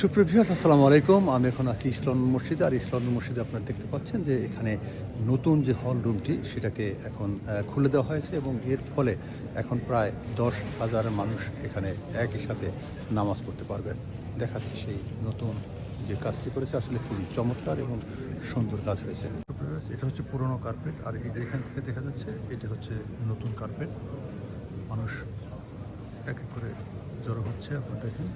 সুপ্রভিয়াস আসসালামু আলাইকুম। আমি এখন আছি ইসলাম মসজিদে, আর ইসলাম মসজিদে আপনারা দেখতে পাচ্ছেন যে এখানে নতুন যে হল রুমটি সেটাকে এখন খুলে দেওয়া হয়েছে এবং এর ফলে এখন প্রায় দশ হাজার মানুষ এখানে একই সাথে নামাজ পড়তে পারবেন। দেখাচ্ছে সেই নতুন যে কাজটি করেছে, আসলে খুবই চমৎকার এবং সুন্দর কাজ হয়েছে। এটা হচ্ছে পুরনো কার্পেট আর এটা এখান থেকে দেখা যাচ্ছে, এটা হচ্ছে নতুন কার্পেট মানুষ এক এক করে জড়ো হচ্ছে, আপনার দেখেন।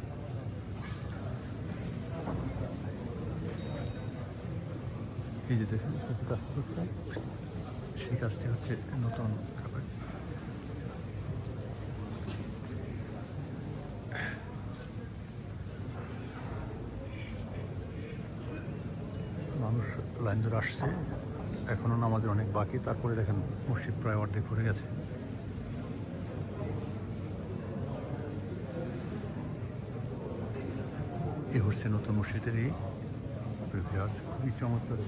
এই যে দেখেন যে কাজটি করছে সেই কাজটি হচ্ছে নতুন মানুষ লাইন ধরে আসছে। এখনও নামাজের অনেক বাকি, তারপরে দেখেন মসজিদ প্রায় অর্ধেক ভরে গেছে। এ হচ্ছে নতুন মসজিদের এই খুবই চমৎকার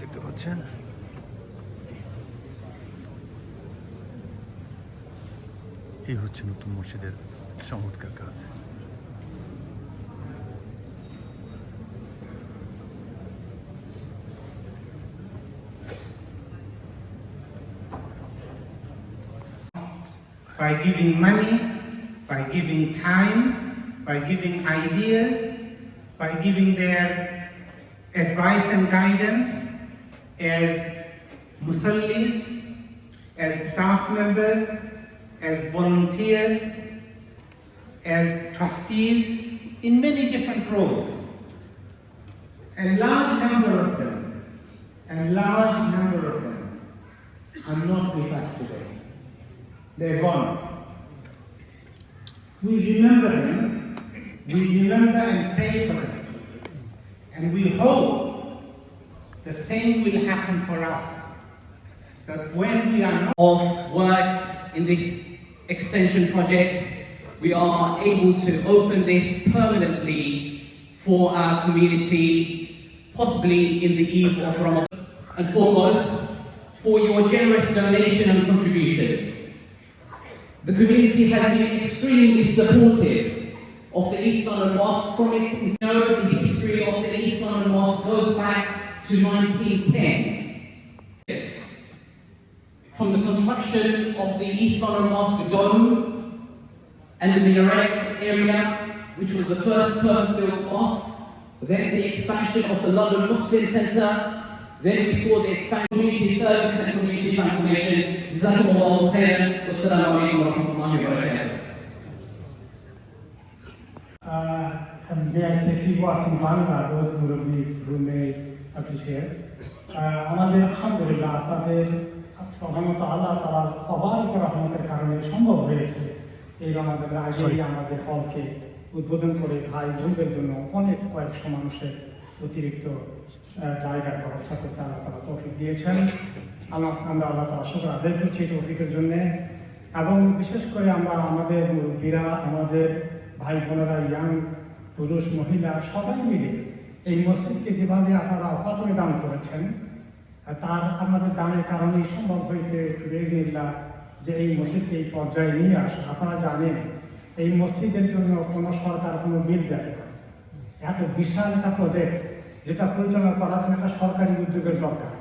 দেখতে পাচ্ছেন এই হচ্ছে নতুন মসজিদের চমৎকার কাজ by giving money, by giving time, by giving ideas, by giving their advice and guidance as musallis, as staff members, as volunteers, as trustees, in many different roles. A large number of them, a large number of them are not with us today. They're gone. We remember them, we remember and pray for it. And we hope the same will happen for us. That when we are of work in this extension project, we are able to open this permanently for our community, possibly in the eve of Ramadan. And foremost, for your generous donation and contribution. The community has been extremely supportive of the East London Mosque from its the history of the East London Mosque goes back to 1910 from the construction of the East London Mosque dome and the minaret area, which was the first purpose-built mosque, then the expansion of the London Muslim Centre, then we saw the expansion of community service and community transformation. Jazakumullahu khairan. Wassalamu alaikum wa rahmatullahi wa barakatuh. Uh, and may I say a few words in Bangla, those Murabis who may appreciate. Uh, আমাদের আলহামদুলিল্লাহ আপনাদের প্রধানত আল্লাহ তালার অবারিত রহমতের কারণে সম্ভব হয়েছে এই রমাদের আগেই আমাদের হলকে উদ্বোধন করে ভাই বোনদের জন্য অনেক কয়েকশো মানুষের অতিরিক্ত জায়গার ব্যবস্থা করতে আল্লাহ তালা তৌফিক দিয়েছেন। আল্লাহ আমরা আল্লাহ তালা শুক্র আদায় করছি তৌফিকের জন্যে। এবং বিশেষ করে আমরা আমাদের মুরব্বীরা আমাদের ভাই বোনেরা ইয়াং পুরুষ, মহিলা, সবাই মিলে এই মসজিদকে যেভাবে আপনারা অকাতরে দান করেছেন তার আপনাদের দানের কারণেই সম্ভব হয়েছে যে এই মসজিদকে এই পর্যায়ে নিয়ে আসা। আপনারা জানেন, এই মসজিদের জন্য কোনো সরকার কোনো বিল দেয় না। এত বিশাল একটা প্রজেক্ট যেটা পরিচালনা জন্য একটা সরকারি উদ্যোগের দরকার।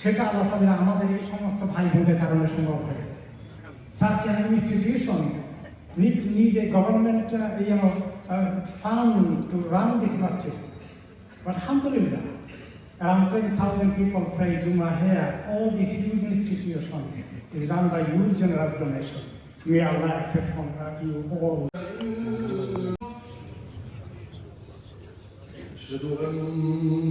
সেটা আল্লাহ আমাদের এই সমস্ত ভাই বোনদের কারণে সম্ভব হয়েছে। An institution need, need a government uh, you know, uh, fund to run this masjid. But alhamdulillah, around 20,000 people pray Juma here. All these huge institutions is run by huge generous donation. May Allah accept from uh, you all. أشهد أن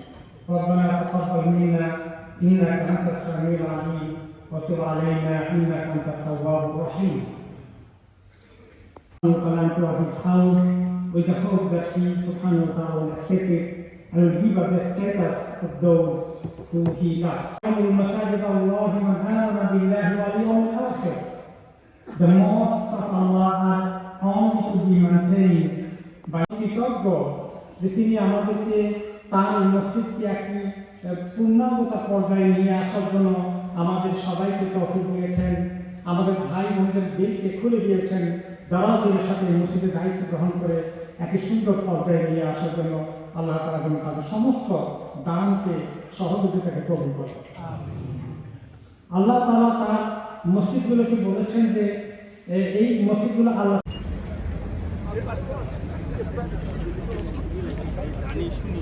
ربنا تقبل منا إنك أنت السميع العليم وتب علينا إنك أنت التواب الرحيم. Subhanahu wa ta'ala to his house with the hope that he subhanahu wa ta'ala will accept it and will give us the status of those who he loves. المساجد الله من آمن بالله واليوم الآخر. The mosques of Allah are only to be maintained by কৃতজ্ঞ যে তিনি আমাদেরকে তার এই মসজিদকে একটি পূর্ণাঙ্গতা পর্যায়ে নিয়ে আসার জন্য আমাদের সবাইকে তফিক দিয়েছেন। আমাদের ভাই বোনদের দিলকে খুলে দিয়েছেন। দালালদের সাথে এই মসজিদের দায়িত্ব গ্রহণ করে একটি সুন্দর পর্যায়ে নিয়ে আসার জন্য আল্লাহ তালা যেন তাদের সমস্ত দানকে সহযোগিতাকে কবুল করে আল্লাহ তালা তার মসজিদগুলোকে বলেছেন যে এই মসজিদগুলো আল্লাহ জানি শুনি